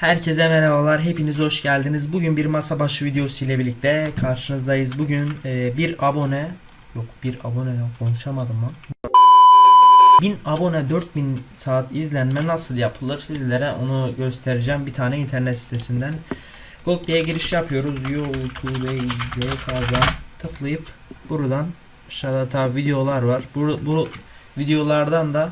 Herkese merhabalar, hepiniz hoş geldiniz. Bugün bir masa başı videosu ile birlikte karşınızdayız. Bugün e, bir abone, yok bir abone yok konuşamadım lan. 1000 abone 4000 saat izlenme nasıl yapılır sizlere onu göstereceğim bir tane internet sitesinden. Google'ye giriş yapıyoruz. YouTube'ya kazan tıklayıp buradan aşağıda tabi videolar var. Bu, bu videolardan da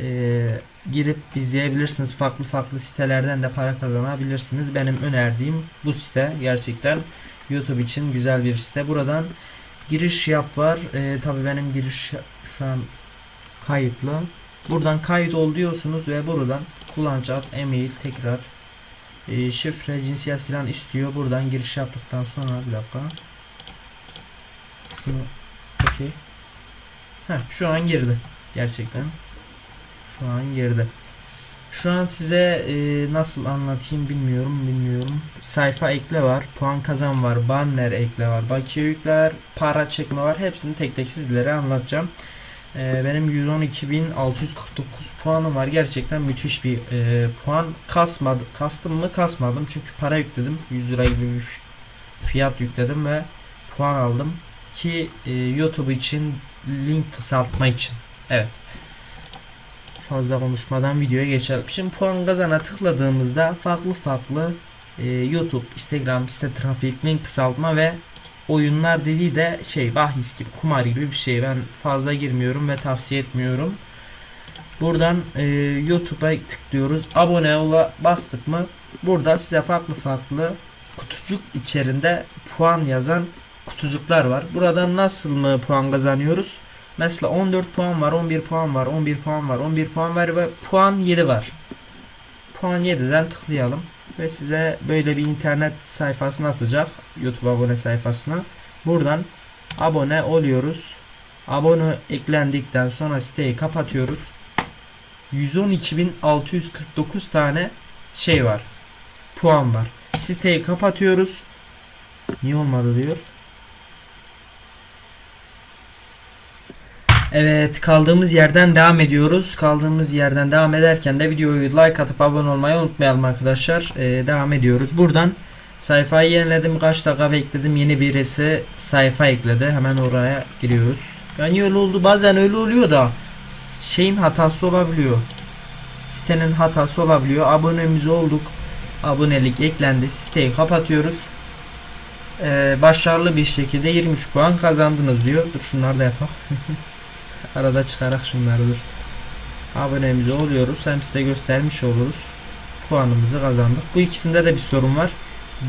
e, girip izleyebilirsiniz. Farklı farklı sitelerden de para kazanabilirsiniz. Benim önerdiğim bu site gerçekten YouTube için güzel bir site. Buradan giriş yap var. E, tabi benim giriş şu an kayıtlı. Buradan kayıt ol diyorsunuz ve buradan kullanıcı ad, e-mail tekrar e, şifre, cinsiyet falan istiyor. Buradan giriş yaptıktan sonra bir dakika. Şunu okey. Heh, şu an girdi. Gerçekten. Şu an girdi. Şu an size e, nasıl anlatayım bilmiyorum bilmiyorum. Sayfa ekle var, puan kazan var, banner ekle var, bakiye yükler, para çekme var. Hepsini tek tek sizlere anlatacağım. E, benim 112.649 puanım var. Gerçekten müthiş bir e, puan. Kasmadı, kastım mı kasmadım çünkü para yükledim. 100 lira gibi bir fiyat yükledim ve puan aldım ki e, YouTube için link kısaltma için. Evet fazla konuşmadan videoya geçelim. Şimdi puan kazana tıkladığımızda farklı farklı e, YouTube, Instagram, site trafik, link kısaltma ve oyunlar dediği de şey bahis gibi, kumar gibi bir şey. Ben fazla girmiyorum ve tavsiye etmiyorum. Buradan e, YouTube'a tıklıyoruz. Abone ola bastık mı burada size farklı farklı kutucuk içerisinde puan yazan kutucuklar var. Buradan nasıl mı puan kazanıyoruz? Mesela 14 puan var, 11 puan var, 11 puan var, 11 puan var ve puan 7 var. Puan 7'den tıklayalım ve size böyle bir internet sayfasına atacak. YouTube abone sayfasına. Buradan abone oluyoruz. Abone eklendikten sonra siteyi kapatıyoruz. 112.649 tane şey var. Puan var. Siteyi kapatıyoruz. Niye olmadı diyor. Evet kaldığımız yerden devam ediyoruz. Kaldığımız yerden devam ederken de videoyu like atıp abone olmayı unutmayalım arkadaşlar. Ee, devam ediyoruz. Buradan sayfayı yeniledim. Kaç dakika bekledim. Yeni birisi sayfa ekledi. Hemen oraya giriyoruz. Yani öyle oldu. Bazen öyle oluyor da şeyin hatası olabiliyor. Sitenin hatası olabiliyor. Abonemiz olduk. Abonelik eklendi. Siteyi kapatıyoruz. Ee, başarılı bir şekilde 23 puan kazandınız diyor. Dur şunları da yapalım. Arada çıkarak şunlardır. Abonemize oluyoruz. Hem size göstermiş oluruz. Puanımızı kazandık. Bu ikisinde de bir sorun var.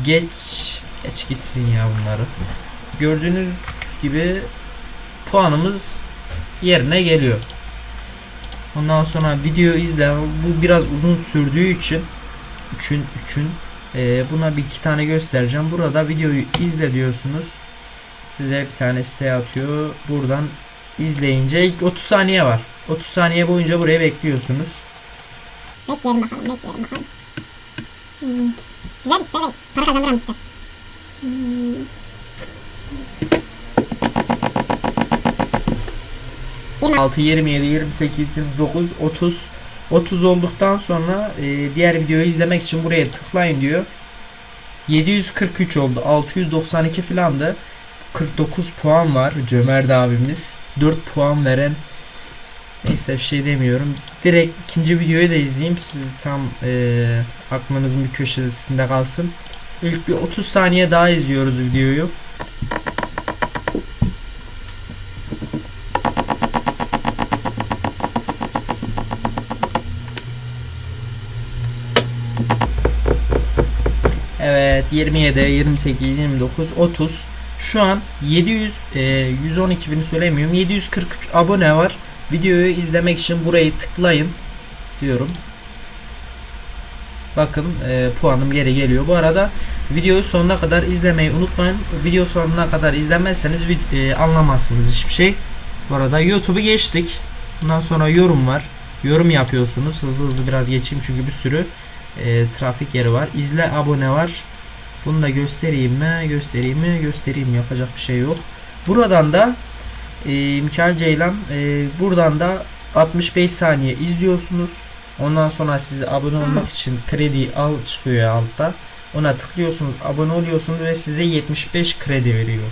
Geç geç gitsin ya bunları. Gördüğünüz gibi puanımız yerine geliyor. Ondan sonra video izle. Bu biraz uzun sürdüğü için üçün üçün e, buna bir iki tane göstereceğim. Burada videoyu izle diyorsunuz. Size bir tane site atıyor. Buradan izleyince ilk 30 saniye var. 30 saniye boyunca buraya bekliyorsunuz. Bekleyelim bakalım, bekleyelim bakalım. Hmm. Güzel bir site, evet. Para kazandıran bir site. Hmm. Yirmi- 6, 27, 28, 29, 30. 30 olduktan sonra e, diğer videoyu izlemek için buraya tıklayın diyor. 743 oldu. 692 filandı. 49 puan var Cömert abimiz. 4 puan veren neyse bir şey demiyorum. Direkt ikinci videoyu da izleyeyim. Siz tam e, aklınızın bir köşesinde kalsın. İlk bir 30 saniye daha izliyoruz videoyu. Evet 27, 28, 29, 30 şu an 700 e, 112 bini söylemiyorum. 743 abone var. Videoyu izlemek için burayı tıklayın diyorum. Bakın e, puanım geri geliyor. Bu arada videoyu sonuna kadar izlemeyi unutmayın. Video sonuna kadar izlemezseniz e, anlamazsınız hiçbir şey. Bu arada YouTube'u geçtik. Bundan sonra yorum var. Yorum yapıyorsunuz. Hızlı hızlı biraz geçeyim çünkü bir sürü e, trafik yeri var. İzle abone var bunu da göstereyim mi? Göstereyim mi? Göstereyim. Yapacak bir şey yok. Buradan da e, Mikael Ceylan e, buradan da 65 saniye izliyorsunuz. Ondan sonra size abone olmak için kredi al çıkıyor ya altta. Ona tıklıyorsunuz, abone oluyorsunuz ve size 75 kredi veriyor.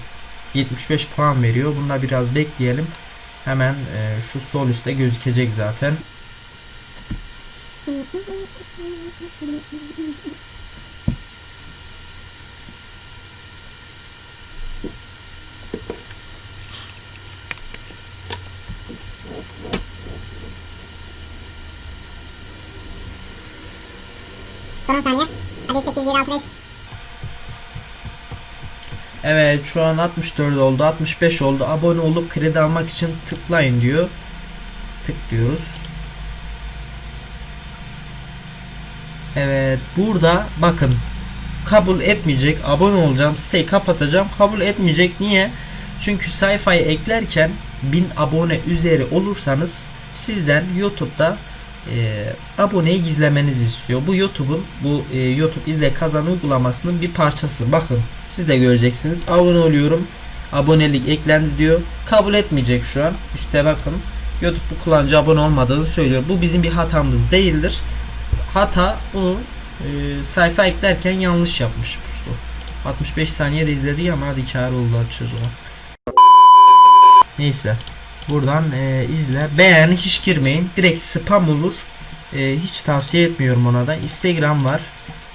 75 puan veriyor. Bunda biraz bekleyelim. Hemen e, şu sol üstte gözükecek zaten. Son 10 saniye. Hadi 8, 7, 6, 5. Evet şu an 64 oldu 65 oldu. Abone olup kredi almak için tıklayın diyor. Tıklıyoruz. Evet burada bakın. Kabul etmeyecek abone olacağım siteyi kapatacağım. Kabul etmeyecek niye? Çünkü sayfayı eklerken 1000 abone üzeri olursanız sizden YouTube'da e, aboneyi gizlemenizi istiyor. Bu YouTube'un bu e, YouTube izle kazan uygulamasının bir parçası. Bakın siz de göreceksiniz. Abone oluyorum. Abonelik eklendi diyor. Kabul etmeyecek şu an. Üste bakın. YouTube bu kullanıcı abone olmadığını söylüyor. Bu bizim bir hatamız değildir. Hata bunu e, sayfa eklerken yanlış yapmış. İşte. 65 saniyede izledik ama hadi kâr oldu çocuğa. Neyse. Buradan e, izle. Beğen hiç girmeyin. Direkt spam olur. E, hiç tavsiye etmiyorum ona da. Instagram var.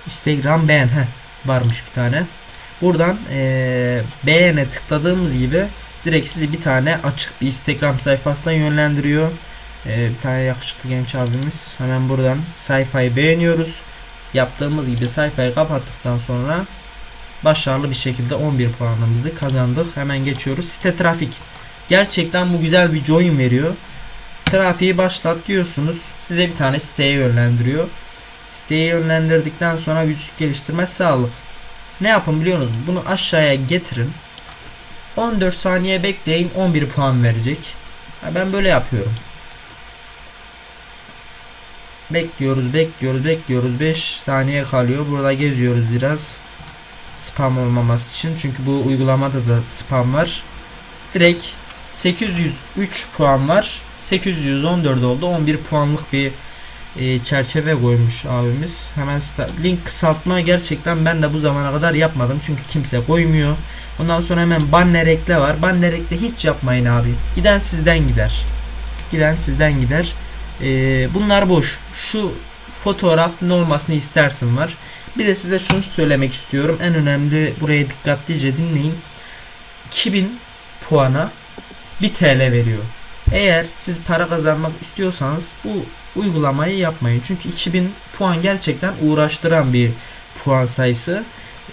Instagram beğen. Heh, varmış bir tane. Buradan e, beğene tıkladığımız gibi direkt sizi bir tane açık bir Instagram sayfasına yönlendiriyor. E, bir tane yakışıklı genç abimiz. Hemen buradan sayfayı beğeniyoruz. Yaptığımız gibi sayfayı kapattıktan sonra başarılı bir şekilde 11 puanımızı kazandık. Hemen geçiyoruz. Site trafik. Gerçekten bu güzel bir join veriyor. Trafiği başlat diyorsunuz. Size bir tane siteye yönlendiriyor. Siteye yönlendirdikten sonra vücut geliştirme sağlık. Ne yapın biliyor musunuz? Bunu aşağıya getirin. 14 saniye bekleyin 11 puan verecek. Ben böyle yapıyorum. Bekliyoruz, bekliyoruz, bekliyoruz. 5 saniye kalıyor. Burada geziyoruz biraz. Spam olmaması için. Çünkü bu uygulamada da spam var. Direkt 803 puan var. 814 oldu. 11 puanlık bir e, çerçeve koymuş abimiz. Hemen link kısaltma gerçekten ben de bu zamana kadar yapmadım. Çünkü kimse koymuyor. Ondan sonra hemen banner ekle var. Banner ekle hiç yapmayın abi. Giden sizden gider. Giden sizden gider. E, bunlar boş. Şu fotoğraf ne olmasını istersin var. Bir de size şunu söylemek istiyorum. En önemli buraya dikkatlice dinleyin. 2000 puana 1 TL veriyor. Eğer siz para kazanmak istiyorsanız bu uygulamayı yapmayın. Çünkü 2000 puan gerçekten uğraştıran bir puan sayısı.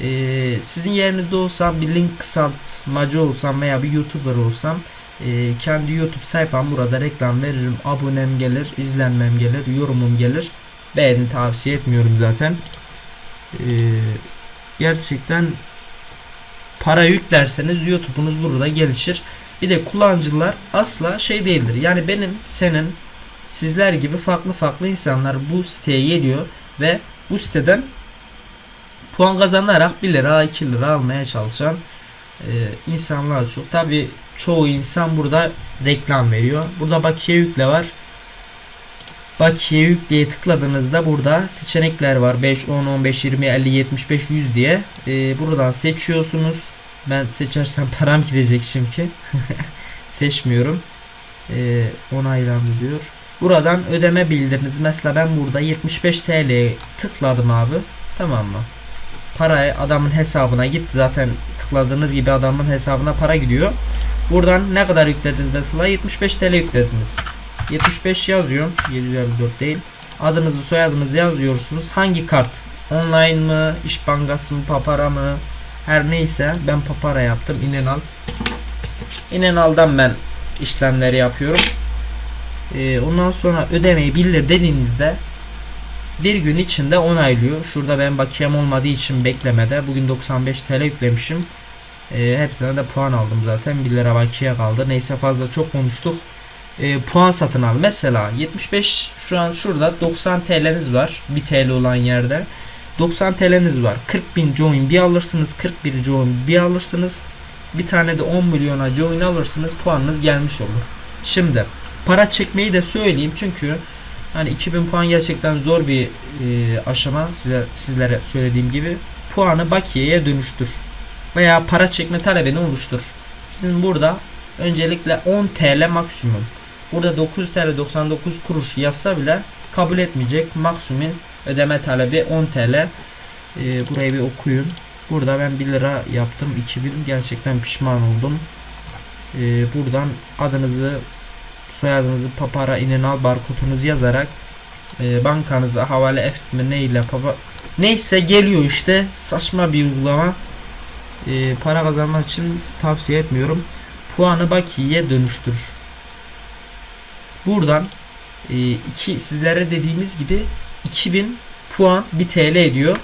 Ee, sizin yerinizde olsam bir link kısaltmacı olsam veya bir YouTuber olsam e, kendi YouTube sayfam burada reklam veririm. Abonem gelir, izlenmem gelir, yorumum gelir. Beğeni tavsiye etmiyorum zaten. Ee, gerçekten para yüklerseniz YouTube'unuz burada gelişir. Bir de kullanıcılar asla şey değildir. Yani benim, senin, sizler gibi farklı farklı insanlar bu siteye geliyor ve bu siteden puan kazanarak 1 lira 2 lira almaya çalışan e, insanlar çok. Tabi çoğu insan burada reklam veriyor. Burada bakiye yükle var. Bakiye yük diye tıkladığınızda burada seçenekler var. 5, 10, 15, 20, 50, 75, 100 diye. E, buradan seçiyorsunuz. Ben seçersem param gidecek şimdi. Seçmiyorum. E, onaylandı diyor. Buradan ödeme bildiriniz. Mesela ben burada 75 TL tıkladım abi. Tamam mı? Para adamın hesabına gitti. Zaten tıkladığınız gibi adamın hesabına para gidiyor. Buradan ne kadar yüklediniz mesela? 75 TL yüklediniz. 75 yazıyorum. 754 değil. Adınızı soyadınızı yazıyorsunuz. Hangi kart? Online mı? İş Bankası mı? Papara mı? Her neyse ben Papara yaptım. İnenal. İnenal'dan ben işlemleri yapıyorum. Ee, ondan sonra ödemeyi bildir dediğinizde bir gün içinde onaylıyor. Şurada ben bakiyem olmadığı için beklemede. Bugün 95 TL yüklemişim. Ee, hepsine de puan aldım zaten. 1 lira bakiye kaldı. Neyse fazla çok konuştuk. Ee, puan satın al. Mesela 75 şu an şurada 90 TL'niz var. 1 TL olan yerde. 90 TL'niz var. 40 bin join bir alırsınız. 41 join bir alırsınız. Bir tane de 10 milyona join alırsınız. Puanınız gelmiş olur. Şimdi para çekmeyi de söyleyeyim çünkü Hani 2000 puan gerçekten zor bir e, aşama size sizlere söylediğim gibi. Puanı bakiyeye dönüştür. Veya para çekme talebini oluştur. Sizin burada öncelikle 10 TL maksimum. Burada 9 TL 99 kuruş yazsa bile kabul etmeyecek. Maksimum ödeme talebi 10 TL. E, burayı bir okuyun. Burada ben 1 lira yaptım. 2000 gerçekten pişman oldum. E, buradan adınızı soyadınızı papara inenal barkodunuzu yazarak e, bankanıza havale etme ne ile papa neyse geliyor işte saçma bir uygulama E, para kazanmak için tavsiye etmiyorum puanı bakiye dönüştür buradan e, iki sizlere dediğimiz gibi 2000 puan 1 TL ediyor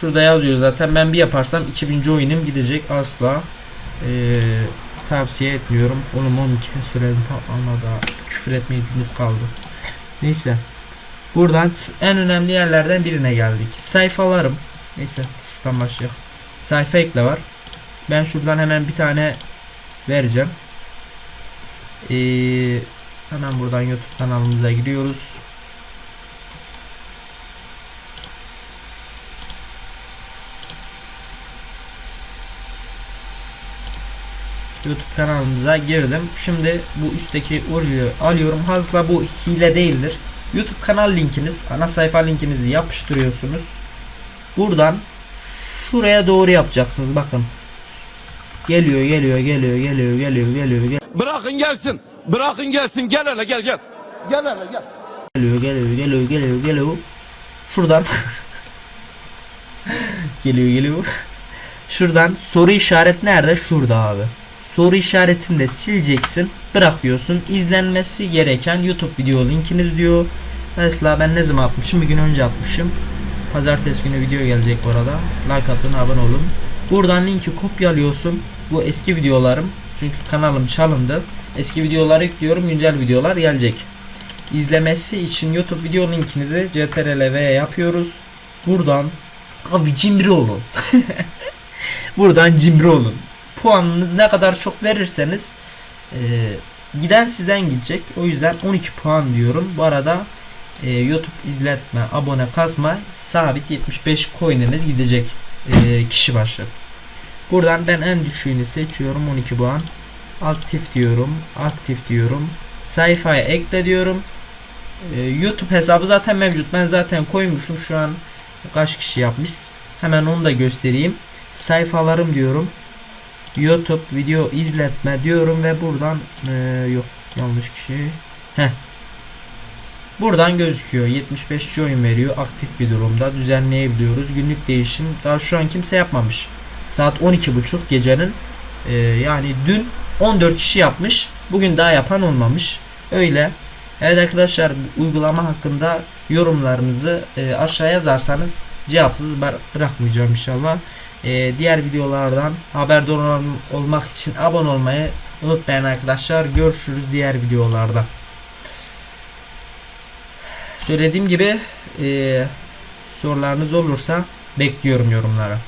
şurada yazıyor zaten ben bir yaparsam 2000. oyunum gidecek asla e, tavsiye etmiyorum. Oğlum 12 sürelim ama da küfür etmeydiğiniz kaldı. Neyse. Buradan en önemli yerlerden birine geldik. Sayfalarım. Neyse şuradan başlayalım. Sayfa ekle var. Ben şuradan hemen bir tane vereceğim. Ee, hemen buradan YouTube kanalımıza giriyoruz. YouTube kanalımıza girdim. Şimdi bu üstteki url'ü alıyorum. Hazla bu hile değildir. YouTube kanal linkiniz, ana sayfa linkinizi yapıştırıyorsunuz. Buradan şuraya doğru yapacaksınız. Bakın. Geliyor, geliyor, geliyor, geliyor, geliyor, geliyor, geliyor, Bırakın gelsin. Bırakın gelsin. Gel hele gel gel. Gel hele gel. geliyor, geliyor, geliyor, geliyor, geliyor. Şuradan geliyor, geliyor. Şuradan soru işaret nerede? Şurada abi. Soru işaretini de sileceksin. Bırakıyorsun. İzlenmesi gereken YouTube video linkiniz diyor. Mesela ben ne zaman atmışım? Bir gün önce atmışım. Pazartesi günü video gelecek bu arada. Like atın, abone olun. Buradan linki kopyalıyorsun. Bu eski videolarım. Çünkü kanalım çalındı. Eski videoları yüklüyorum. Güncel videolar gelecek. İzlemesi için YouTube video linkinizi CTRL-V yapıyoruz. Buradan abi cimri olun. Buradan cimri olun. Puanınız ne kadar çok verirseniz e, giden sizden gidecek. O yüzden 12 puan diyorum. Bu arada e, YouTube izletme, abone kasma sabit 75 coin'iniz gidecek e, kişi başı. Buradan ben en düşüğünü seçiyorum 12 puan. Aktif diyorum. Aktif diyorum. Sayfaya ekle diyorum. E, YouTube hesabı zaten mevcut. Ben zaten koymuşum. Şu an kaç kişi yapmış. Hemen onu da göstereyim. Sayfalarım diyorum. YouTube video izletme diyorum ve buradan e, yok yanlış kişi. Heh. Buradan gözüküyor. 75 join veriyor. Aktif bir durumda. Düzenleyebiliyoruz. Günlük değişim. Daha şu an kimse yapmamış. Saat 12.30 gecenin. e, yani dün 14 kişi yapmış. Bugün daha yapan olmamış. Öyle. Evet arkadaşlar uygulama hakkında yorumlarınızı e, aşağıya yazarsanız cevapsız bıra- bırakmayacağım inşallah. E, diğer videolardan haberdar ol- olmak için abone olmayı unutmayın arkadaşlar. Görüşürüz diğer videolarda. Söylediğim gibi e, sorularınız olursa bekliyorum yorumlara.